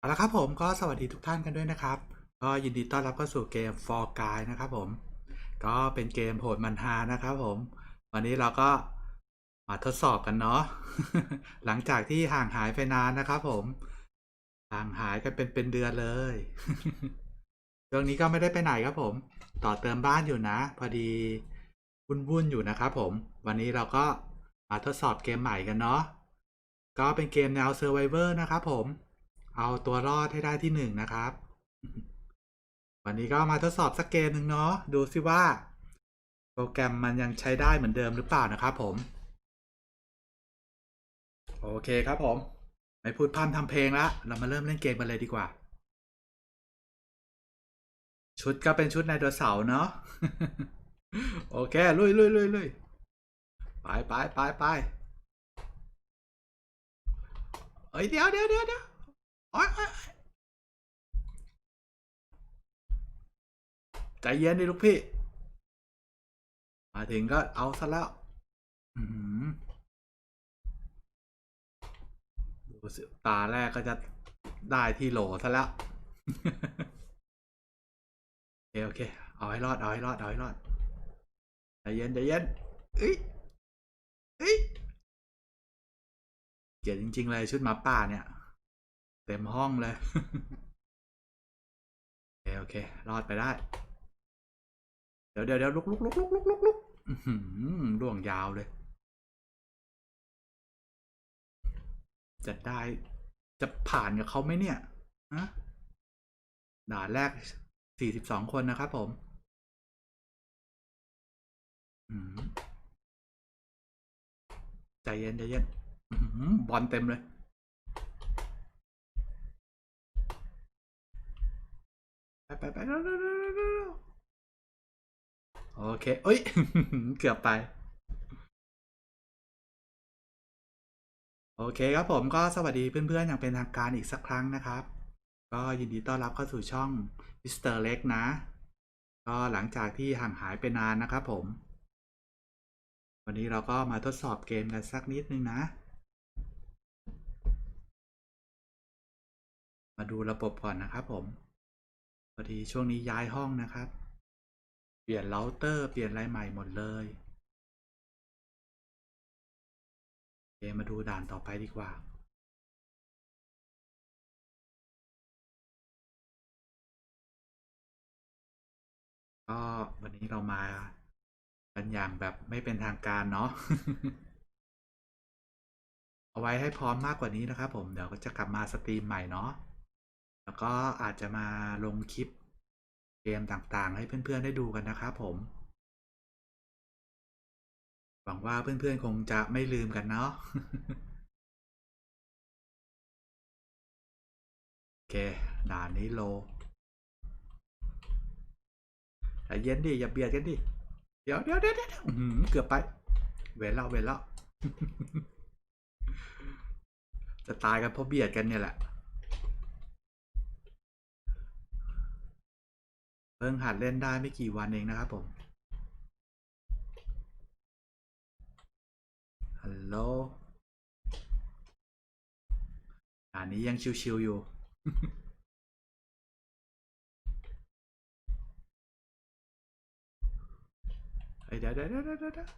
เอาละครับผมก็สวัสดีทุกท่านกันด้วยนะครับ ก็ยินดีต้อนรับเข้าสู่เกม For Guy นะครับผม ก็เป็นเกมโหดมันฮานะครับผม วันนี้เราก็มาทดสอบกันเนาะหลังจากที่ห่างหายไปนานนะครับผม ห่างหายกันเป็นเป็นเดือนเลยช่วงนี้ก็ไม่ได้ไปไหนครับผม ต่อเติมบ้านอยู่นะ พอดีวุ่นๆอยู่นะครับผม วันนี้เราก็มาทดสอบเกมใหม่กันเนาะก็เป็นเกมแนว Survivor นะครับผม เอาตัวรอดให้ได้ที่หนึ่งนะครับ วันนี้ก็มาทดสอบสักเกมหนึ่งเนาะดูซิว่า โปรแกรมมันยังใช้ได้เหมือนเดิมหรือเปล่านะครับผม โอเคครับผม ไม่พูดพร่ำทำเพลงละเรามาเริ่มเล่นเกมกันเลยดีกว่า ชุดก็เป็นชุดไดโนเสาร์เนาะโอเค ลุยลุยลุยลุยไปไปไปไปเอ้ยเดี๋ยวเดี๋ยวเดี๋ยว ใจเย็นดิลูกพี่ มาถึงก็เอาซะแล้วดูสิตาแรกก็จะได้ที่โหลซะแล้ว โอเค โอเค เอาให้รอด เอาให้รอด เอาให้รอด ใจเย็นใจเย็นเอ้ยเอ้ยเกลียดจริง ๆ เลย ชุดมาป่าเนี่ย เต็มห้องเลย โอเค โอเค รอดไปได้ เดี๋ยวเดี๋ยวเดี๋ยวลุกลุกลุกลุกลุกลุกลุกหืมล่วงยาวเลย จะได้ จะผ่านกับเขาไหมเนี่ยฮะด่านแรกสี่สิบสองคนนะครับผมอืมใจเย็นใจเย็นหือบอลเต็มเลย ไปไปไปโอเคเอ้ย เกือบไป โอเคครับผมก็สวัสดีเพื่อนๆ อย่างเป็นทางการอีกสักครั้งนะครับ ก็ยินดีต้อนรับเข้าสู่ช่องมิสเตอร์เล็กนะ ก็หลังจากที่ห่างหายไปนานนะครับผม วันนี้เราก็มาทดสอบเกมกันสักนิดนึงนะ มาดูระบบก่อนนะครับผม อดีช่วงนี้ย้ายห้องนะครับ เปลี่ยนเราเตอร์ เปลี่ยนอะไรใหม่หมดเลยเมาดูด่านต่อไปดีกว่า ก็วันนี้เรามากันอย่างแบบไม่เป็นทางการเนาะ เอาไว้ให้พร้อมมากกว่านี้นะครับผม เดี๋ยวก็จะกลับมาสตรีมใหม่เนาะ แล้วก็อาจจะมาลงคลิปเกมต่างๆ ให้เพื่อนๆได้ดูกันนะครับผม หวังว่าเพื่อนๆคงจะไม่ลืมกันเนาะโอเคด่านนี้โลใจเย็นดิอย่าเบียดกันดิ เดี๋ยวเดี๋ยวเดี๋ยวเดี๋ยวเกือบไป เวล้วเวล้วจะตายกันเพราะเบียดกันเนี่ยแหละ เพิ่งหัดเล่นได้ไม่กี่วันเองนะครับผม ฮัลโหลอันนี้ยังชิวๆอยู่เฮ้ยเดี๋ยวเดี๋ยวเดี๋ยวเดี๋ยว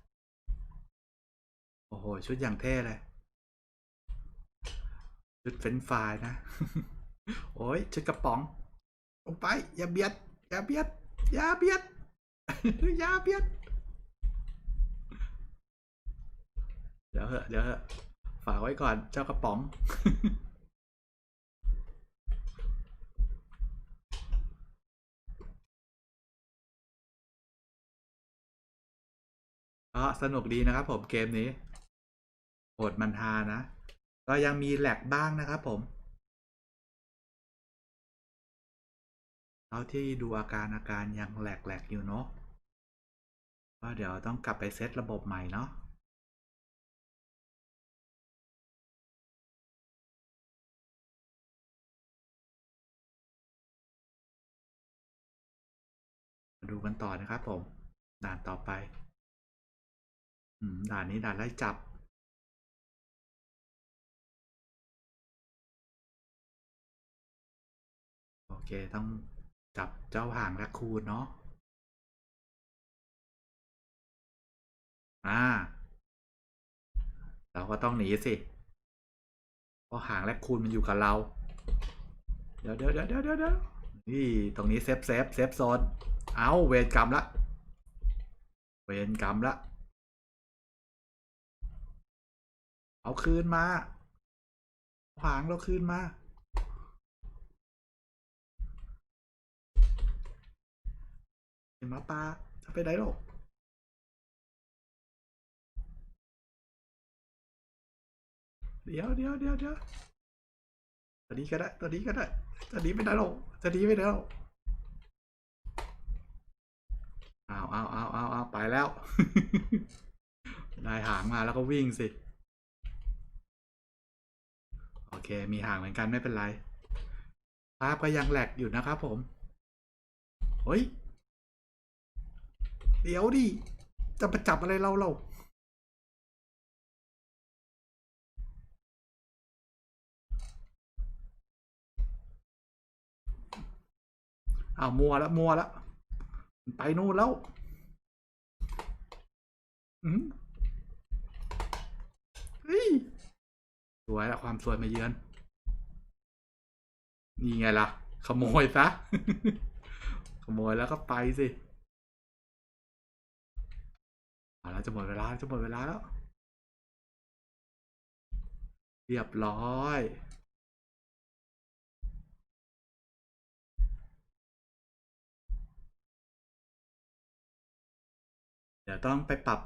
โอ้โห ชุดอย่างเท่เลย ชุดเฟรนช์ฟายนะ โอ้ย ชุดกระป๋อง ลงไป อย่าเบียด อย่าเบียดอย่าเบียดอย่าเบียดเดี๋ยวเหอะเดี๋ยวเหอะฝากไว้ก่อนเจ้ากระป๋องก็สนุกดีนะครับผมเกมนี้โหดมันฮานะ ก็ยังมีแหลกบ้างนะครับผม เท่าที่ดูอาการอาการยังแหลกๆอยู่เนาะก็เดี๋ยวต้องกลับไปเซตระบบใหม่เนาะมาดูกันต่อนะครับผม ด่านต่อไปอด่านนี้ด่านไล่จับ โอเค ต้อง จับเจ้าห่างและคูณเนาะ อ่า เราก็ต้องหนีสิเพราะหางและคูณมันอยู่กับเรา เดี๋ยวเดี๋ยวเดี๋ยวเดี๋ยวเดี๋ยวนี่ตรงนี้เซฟเซฟเซฟโซน เอาเวรกรรมละ เวรกรรมละ เอาคืนมาเอาหางเราคืนมา ห็นมาปลาจะไปไหนหรอกเดี๋ยวเดี๋ยวเดี๋ยวเดี๋ยวตัวนี้ก็ได้ตัวนี้ก็ได้ตัวนี้ไม่ได้หรอกตัวนี้ไม่ได้หรอกเอาเอาเอาเอาเอาไปแล้ว ได้หางมาแล้วก็วิ่งสิ โอเค มีหางเหมือนกันไม่เป็นไรภาพก็ยังแหลกอยู่นะครับผม เฮ้ย เดี๋ยวดิ จะมาจับอะไรเราเราอ้าวมัวล้วมัวล้วมันไปนู่นแล้ว อืมเฮ้ยสวยละความสวยมาเยือน นี่ไงล่ะ ขโมยซะ ขโมยแล้วก็ไปสิ จะหมดเวลาจะหมดเวลาแล้ว เรียบร้อยเดี๋ยวต้องไปปรับ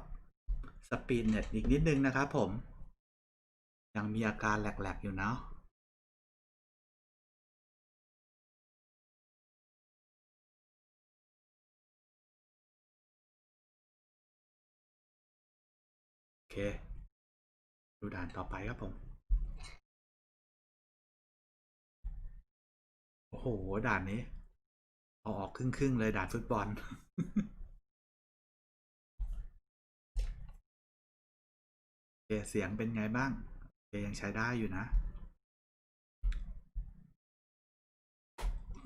สปีดเน็ตอีกนิดนึงนะครับผม ยังมีอาการแหลก ๆ อยู่เนาะ ดูด่านต่อไปครับผม โอ้โห ด่านนี้ เอาออกครึ่งๆเลยด่านฟุตบอล โอเค เสียงเป็นไงบ้าง โอเค ยังใช้ได้อยู่นะ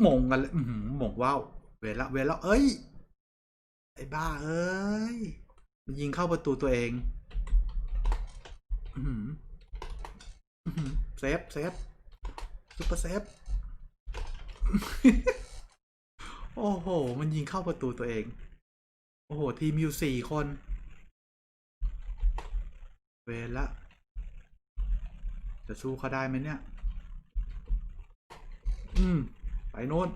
มงกันเลยหมงว่าว เวลละเวลละเอ้ย ไอ้บ้า เอ้ย มันยิงเข้าประตูตัวเอง เซฟเซฟซุปเปอร์เซฟ โอ้โห มันยิงเข้าประตูตัวเอง โอ้โห ทีมอยู่สี่คน เวรละ จะสู้เขาได้ไหมเนี่ย อืม ไปโน่น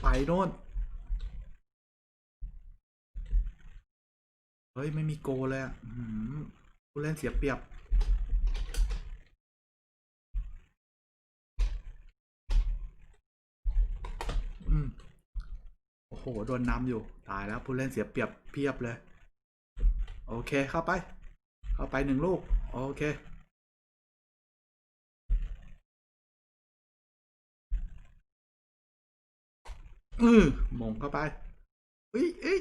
ไปโน่น เฮ้ย ไม่มีโกเลยอะ ผู้เล่นเสียเปรียบ อืม โอ้โห โดนนำอยู่ ตายแล้วผู้เล่นเสียเปรียบเพียบเลย โอเค เข้าไป เข้าไปหนึ่งลูก โอเค อือหมงเข้าไปอุ้ยเอ้ย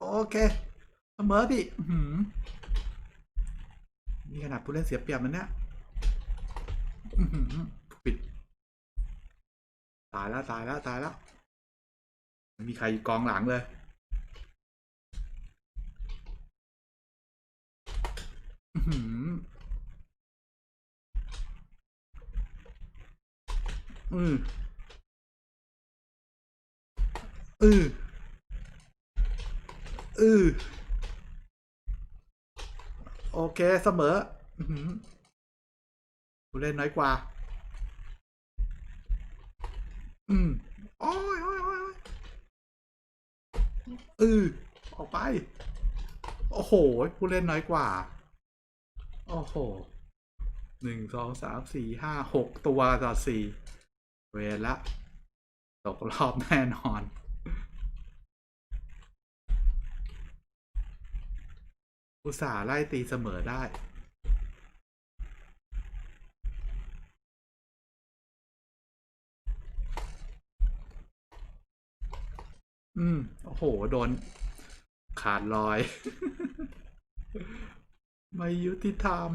โอเค เสมอดิอื้อหือ นี่ขนาดผู้เล่นเสียเปรียบมันเนี่ยปิด ตายแล้วตายแล้วตายแล้วไม่มีใครกองหลังเลยอื้อออืออืออือ โอเคเสมอผู้เล่นน้อยกว่า อืมโอ้ยโอ้ยโอ้ยอ้ยเออออกไป โอ้โห ผู้เล่นน้อยกว่า โอ้โหหนึ่งสองสามสี่ห้าหกตัวต่อสี่เวรละ ตกรอบแน่นอน อุตส่าห์ไล่ตีเสมอได้ อืม โอ้โห โดน ขาดลอย ไม่ยุติธรรม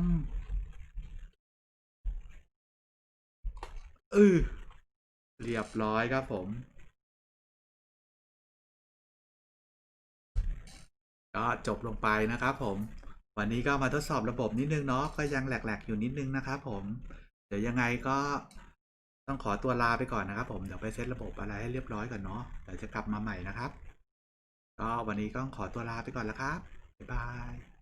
เออเรียบร้อยครับผม ก็จบลงไปนะครับผม วันนี้ก็มาทดสอบระบบนิดนึงเนาะก็ยังแหลก ๆ อยู่นิดนึงนะครับผม เดี๋ยวยังไงก็ต้องขอตัวลาไปก่อนนะครับผมเดี๋ยวไปเซตระบบอะไรให้เรียบร้อยก่อนเนาะเดี๋ยวจะกลับมาใหม่นะครับ ก็วันนี้ก็ขอตัวลาไปก่อนแล้วครับบ๊ายบาย